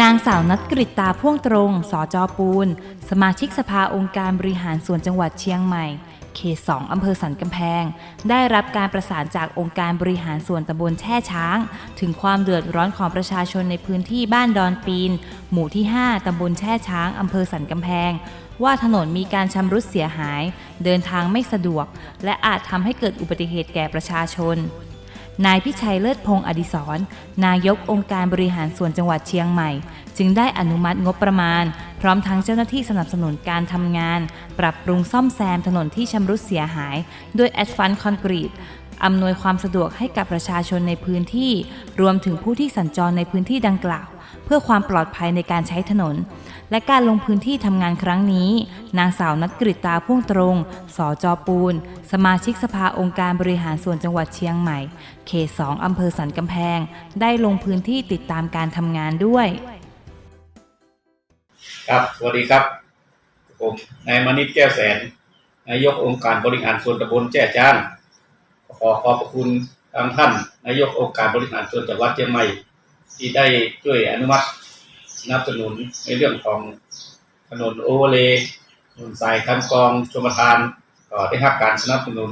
นางสาวนัดกริตตาพ่วงตรง สจปูน สมาชิกสภาองค์การบริหารส่วนจังหวัดเชียงใหม่เขต2อำเภอสันกำแพง ได้รับการประสานจากองค์การบริหารส่วนตำบลแช่ช้าง ถึงความเดือดร้อนของประชาชนในพื้นที่บ้านดอนปีน หมู่ที่ 5ตำบลแช่ช้างอำเภอสันกำแพง ว่าถนนมีการชำรุดเสียหาย เดินทางไม่สะดวก และอาจทำให้เกิดอุบัติเหตุแก่ประชาชน นายพิชัยเลิศพงศ์อดิศรนายกองค์การบริหารส่วนจังหวัดเชียงใหม่ จึงได้อนุมัติงบประมาณ พร้อมทั้งเจ้าหน้าที่สนับสนุนการทำงาน ปรับปรุงซ่อมแซมถนนที่ชำรุดเสียหาย ด้วยแอสฟัลต์คอนกรีตอำนวยความสะดวกให้กับประชาชนในพื้นที่ รวมถึงผู้ที่สัญจรในพื้นที่ดังกล่าว พื่อความปลอดภัยในการใช้ถนน และการลงพื้นที่ทำงานครั้งนี้ นางสาวนัดกริตตาพ่วงตรง สจปูน สมาชิกสภาองค์การบริหารส่วนจังหวัดเชียงใหม่ เขต2อำเภอสันกำแพง ได้ลงพื้นที่ติดตามการทำงานด้วย ครับ สวัสดีครับ ผมนายมณิตแก้วแสน นายกองค์การบริหารส่วนตำบลแจ้จ้านขอขอบคุณทางท่านนายกองค์การบริหารส่วนจังหวัดเชียงใหม่ ที่ได้ช่วยอนุมัติสนับสนุนในเรื่องของถนนโอเวอร์เลย์ถนนสายคันกองชมทานก็ได้รับการสนับสนุน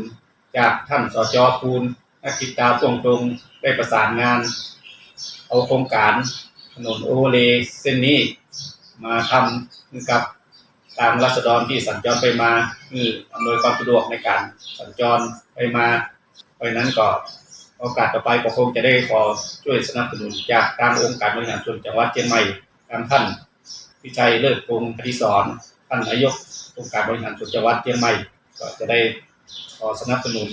จากท่านสจภูลนักกิจตาตรงตรงๆได้ประสานงาน เอาโครงการถนนโอเวอร์เลย์เส้นนี้มาทำกับทางรัษฎรที่สัญจรไปมาคืออำนวยความสะดวกในการสัญจรไปมาเพราะนั้นก็ โอกาสต่อไปก็คงจะได้ขอช่วยสนับสนุนจากทางองค์การบริหารส่วนจังหวัดเชียงใหม่ทางท่านพิชัยเลิศพงศ์อดิศรท่านนายกองค์การบริหารส่วนจังหวัดเชียงใหม่ ก็จะได้ขอสนับสนุน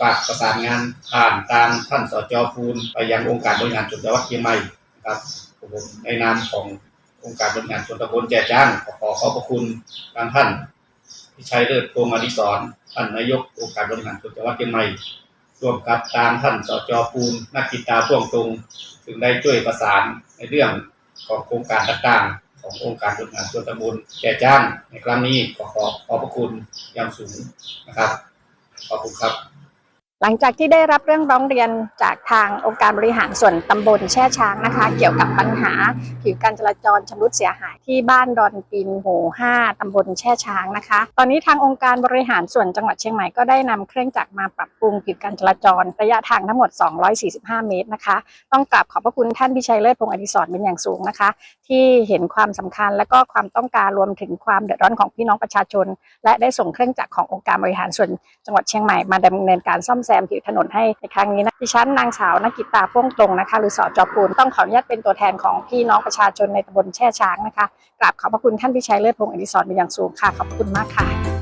ฝากประสานงานผ่านทางท่านสจภูลไปยังองค์การบริหารส่วนจังหวัดเชียงใหม่นะครับผมในนามขององค์การบริหารส่วนตำบลแก่จ้างขอขอขอบพระคุณทางท่านพิชัยเลิศพงศ์อดิศรท่านนายกองค์การบริหารส่วนจังหวัดเชียงใหม่ ร่วมกับตามท่านสจปูนนักกิตาพ่วงตรงถึงได้ช่วยประสานในเรื่องของโครงการต่างๆ ขององค์การบริหารส่วนตำบลแก่จ้างในครั้งนี้ขอขอขอบพระคุณอย่างสูงนะครับ ขอบคุณครับ หลังจากที่ได้รับเรื่องร้องเรียนจากทางองค์การบริหารส่วนตำบลแช่ช้างนะคะ เกี่ยวกับปัญหาผิวการจราจรชำรุดเสียหายที่บ้านดอนปินหมู่5ตำบลแช่ช้างนะคะ ตอนนี้ทางองค์การบริหารส่วนจังหวัดเชียงใหม่ก็ได้นำเครื่องจักรมาปรับปรุงผิวการจราจรระยะทางทั้งหมด 245 เมตรนะคะ ต้องกราบขอบพระคุณท่านพิชัยเลิศพงศ์อดิศรเป็นอย่างสูงนะคะ ที่เห็นความสำคัญและก็ความต้องการรวมถึงความเดือดร้อนของพี่น้องประชาชน และได้ส่งเครื่องจักรขององค์การบริหารส่วนจังหวัดเชียงใหม่มาดำเนินการซ่อมซมผิวถนนให้ในครั้งนี้นะดิฉันนางสาวนักกิตตาพ่วงตรงนะคะ หรือสอจอปูนต้องขออนุญาตเป็นตัวแทนของพี่น้องประชาชนในตำบลแช่ช้างนะคะกราบขอบพระคุณท่านพิชัยเลิศพงศ์อดิศรเป็นอย่างสูงค่ะขอบคุณมากค่ะ